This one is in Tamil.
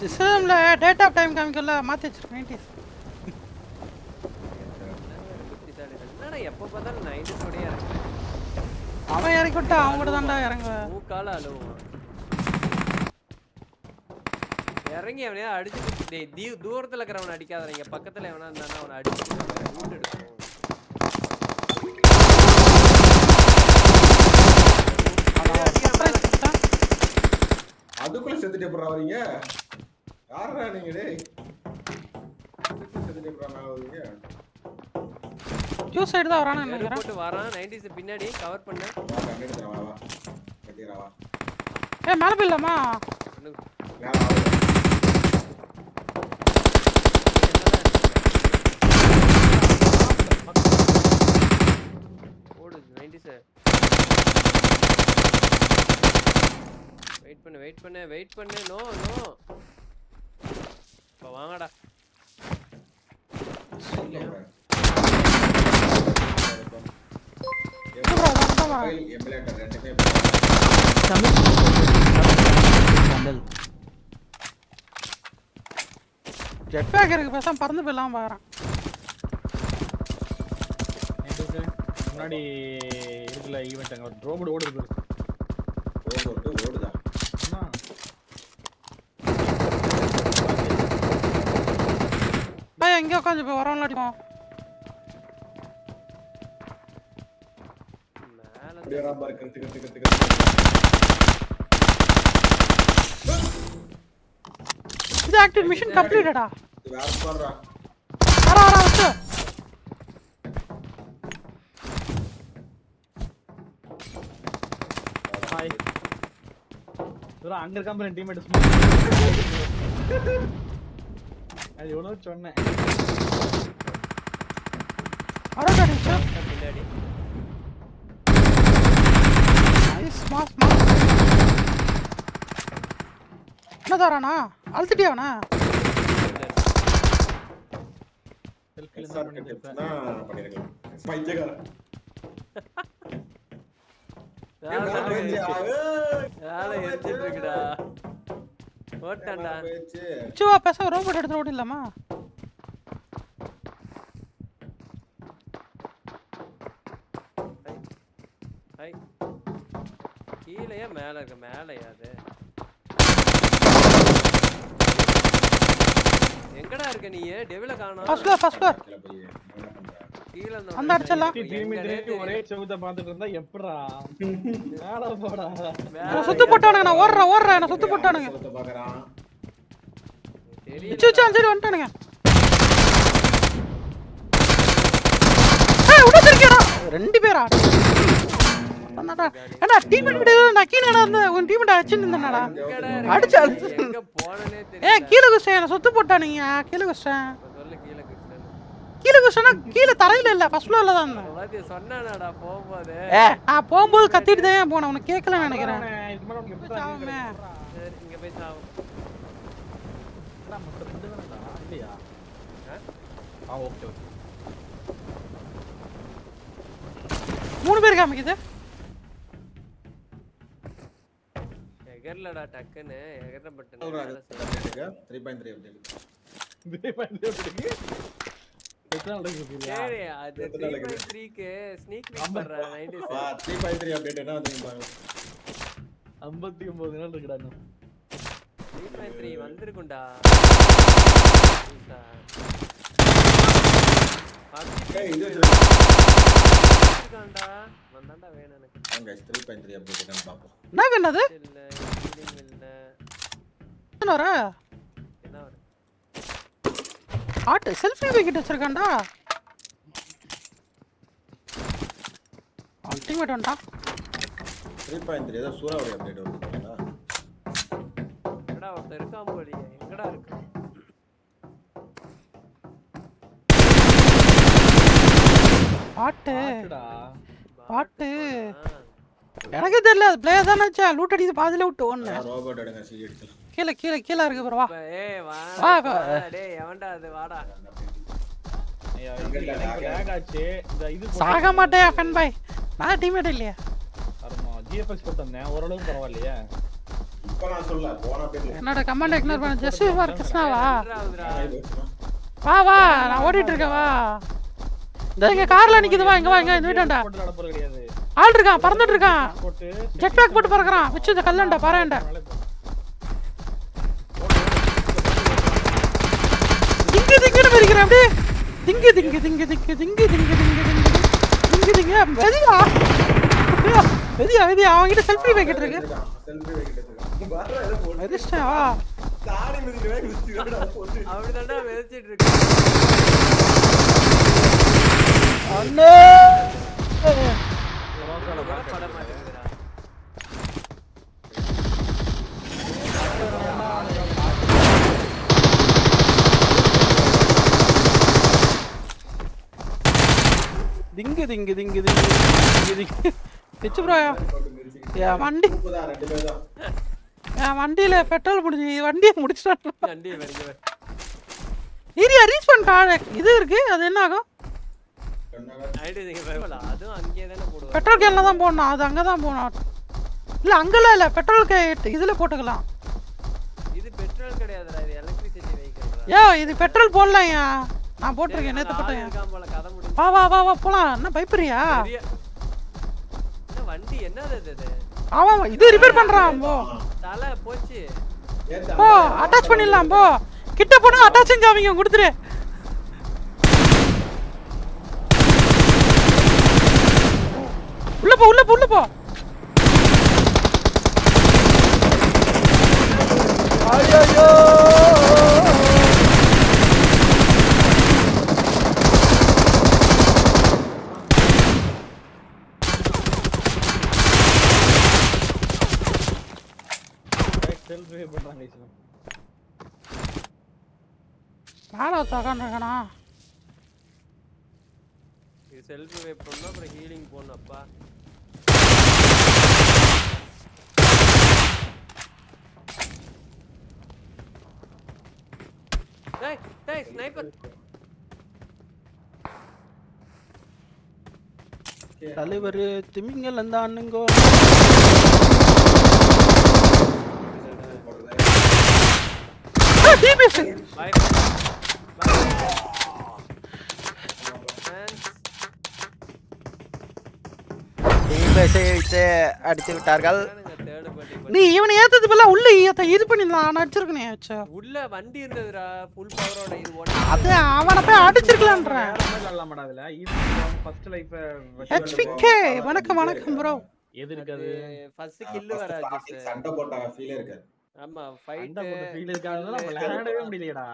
சிஸ்டம்ல டேட் ஆஃப் டைம் காமிக்கல மாத்தி வச்சிருக்கேன் நைன்டிஸ் எப்போ பார்த்தாலும் நைன்டி சோடையா இருக்கு அவன் இறக்கி விட்டா அவங்க கூட தான்டா இறங்க மூக்கால அழுவான். இறங்கி அவனையா அடிச்சு டேய் தீ தூரத்துல இருக்கிறவனை அடிக்காதீங்க பக்கத்துல எவனா இருந்தானா அவனை அடிச்சு ரூட் எடுக்கும் அதுக்குள்ள செத்துட்டு எப்படா வரீங்க யாரா நீங்க டேய்? செத்துட்டு எப்படா மேல வரீங்க ஜூஸ் சைடு தான் வரானு நினைக்கிறேன். போட்டு வரான். நைன்டிஸ் பின்னாடி கவர் பண்ண. வா கண்டிட்டு வா வா. கட்டிரா வா. ஏ மேல போயிடலாமா? ஒண்ணு- மேல வா ஓடு நைன்டிஸ் வெயிட் பண்ணு வெயிட் பண்ணு வெயிட் பண்ணு. நோ நோ இப்போ வாங்கடா. ஜெட் பேக் இருக்கு பேசாம பறந்து போயிடலாம் பாக்குறேன்? முன்னாடி இருக்குல்ல ஈவெண்ட் அங்க ரோபோட் ஓடுது பாரு. ஓடு ஓடுதா அண்ணா. எங்கே உட்காந்து போய் வரவங்கள அடிப்போம் இது ஆக்டிவ் மிஷன் கம்ப்ளீட்டடா வேற பாடுறா வர வர வச்சு ஹாய் இதோ அங்க இருக்காம என் டீம்மேட் அது எவ்வளோ சொன்னேன். பின்னாடி. Nice mass mass. என்ன தரானா அழுத்திட்டியாவனா வேலை எடுத்துட்டு இருக்குடா. ஓட்டான்டா. சுவா பேச ரோபோட் எடுத்து ஓடிடலாமா? கீழேயா மேல இருக்க மேலயா அது. எங்கடா இருக்க நீ டெவில காணோம். ஃபர்ஸ்ட் ஃப்ளோர் ஃபர்ஸ்ட் ஃப்ளோர் அந்த அடிச்சலாம். திரும்பி திரும்பி திரும்பி ஒரே செவுத்த பார்த்துட்டு இருந்தா எப்படா? மேல போடா. என்ன சுத்து போட்டானுங்க நான் ஓடுறேன் ஓடுறேன் என்ன சுத்து போட்டானுங்க. இச்சு இச்சு அஞ்சு வந்துட்டானுங்க. ரெண்டு பேரா? ஏடா டீம்மேட் நான் கீழ இருந்தேன்? உன் டீம்மேட் அடிச்சிட்டு இருந்தேனடா? அடிச்சு தெரியல. கீழே குஸ்டேன் என்ன சுத்து போட்டானுங்க. கீழே குஸ்டேன் இப்ப சொல்லு கீழ கிறிஸ்டன் கீழே குஸ்டேனா கீழே தரையில இல்ல ஃபர்ஸ்ட் ஃப்ளோர்ல தான் இருந்தேன். சொன்னானடா போகும்போது. ஏ நான் போகும்போது கத்திட்டு தான் போனேன்? உனக்கு கேட்கலன்னு நினைக்கிறேன். இங்க போய் சாவும் இல்லையா? ஆ? ஓகே ஓகே மூணு பேர் காமிக்குது. எகர்லடா டக்குன்னு. எகர்ல பட்டு சொல்றா, அது update. இருக்கு. 3.3 update. சரி அது எத்தனை த்ரீ பை இருக்குது? த்ரீக்கு ஸ்னீக் பீக் பண்ற நைன்டிஸ் வா, 3.3 update என்ன வந்திருப்பாங்க? ஐம்பத்தி ஒன்பது நாள் இருக்குடா இன்னும். த்ரீ பை த்ரீ வந்திருக்கும்டா ஏய், இது வச்சிருக்கா. இருக்கான்டா வந்தாண்டா வேணும் எனக்கு guys, 3.3 update என்னன்னு பார்ப்போம். என்ன வேணது இல்ல healing இல்ல என்ன வர என்ன ஆட்டு செல்ஃபி வைக்கிட்டு வச்சிருக்கான்டா. அல்டிமேட் வந்துட்டான் 3.3 ஏதோ சூறாவளி update வந்திருக்குங்களா? எங்கடா ஒருத்தன் இருக்கான் போலியே? எங்கடா இருக்கு? பாட்டு. பாட்டு. எனக்கு தெரியல அது பிளேயர் தானே லூட் அடித்து பாதியில விட்டு ஒன்று robot எடுங்க, CD எடுக்கலாம். கீழே கீழே கீழே இருக்கு ப்ரோ வா. ஏய் வா, வா வா. டேய் எவன்டா அது? வாடா. சாக மாட்டேன் ஃபென் பாய் நான் டீமேட் இல்லையா? ஆமா, டிஎஃப்எக்ஸ் போட்டு வந்தேன் ஓரளவுக்கு பரவாயில்லையே. இப்ப நான் சொல்ல போன பேர்ல என்னோட கமெண்ட் இக்னோர் பண்ண. ஜெஸ்ட் ஃபார் கிருஷ்ணாவா வா. வா. நான் ஓடிட்டு இருக்கேன் வா. இங்க கார்ல நிக்குது வா இங்க வா இங்க இந்த வீட்டாண்டா. ஆள் இருக்கான் பறந்துட்டு இருக்கான். போட்டு ஜெட் பேக் போட்டு பறக்குறான். வச்சு இந்த கல்லண்டா பாறையண்டா மறிக்கிறேன் அப்படியே. திங்கு திங்கு திங்கு திங்கு திங்கு திங்கு திங்கு திங்கு திங்கு. திங்கு வெதியா வெதியா வெதியா அவன்கிட்ட செல்ஃபி வைக்கிட்டு இருக்கு. செல்ஃபி வைக்கிட்டு அப்படிதான்டா விதைச்சிட்டு இருக்கு அண்ணே. பட மாட்டேங்குதுடா இங்குது దింగి దింగి దింగి దింగి దింగి తెచ్చు బ్రాయా வண்டி வண்டியில பெட்ரோல் முடிஞ்சு வண்டியை முடிச்சிட்டான் ஏரியா ரீச் பண்ணிட்டான் இது இருக்கு அது என்ன ஆகும்? பெட்ரோல் கேன்ல தான் போடணும். அது அங்கே தான் போகணும் இல்லை அங்கெல்லாம் இல்லை. பெட்ரோல் கே இதில் போட்டுக்கலாம். இது பெட்ரோல் கிடையாது ஏ இது பெட்ரோல் போடலாம் நான் போட்டிருக்கேன் நேற்று போட்டேன். வா வா வா வா போலாம். என்ன பயப்படுறியா? வண்டி என்னது இது இது? ஆமாம் இது ரிப்பேர் பண்ணுறான் போ. தலை போச்சு. போ அட்டாச் பண்ணிடலாம் போ. கிட்ட போனா அட்டாச்சும் காமிங்க கொடுத்துரு. உள்ள போ உள்ள போ உள்ள போ. ஐயோ செல்ஃப் பண்றாங்க guys. மேலே உட்காந்துருக்கானா இது செல்ஃபி வேப் பண்ணணும் அப்புறம் ஹீலிங் போடணும் அப்பா டேய் டேய் ஸ்னைப்பர் தலைவர் திமிங்கல் அந்த அண்ணுங்கோ. டிபிஎஸ் வைத்து அடித்து விட்டார்கள். நீ இவனை ஏத்தது பதிலா உள்ள ஏத்த இது பண்ணிடலாம். நான் அடிச்சிருக்கனே வச்சா உள்ள வண்டி இருந்ததுடா ஃபுல் பவரோட இது ஒன் அது அவனை போய் மாதிரி விளையாடலாமாடா அதுல? இது ஃபர்ஸ்ட் லைஃப் ஹெச்பிகே வணக்கம் வணக்கம் ப்ரோ எது இருக்காது ஃபர்ஸ்ட் கில் வர சண்டை போட்டாங்க ஃபீலே இருக்காது. ஆமா ஃபைட் ஃபீல் இருக்காது. விளையாடவே முடியலையடா.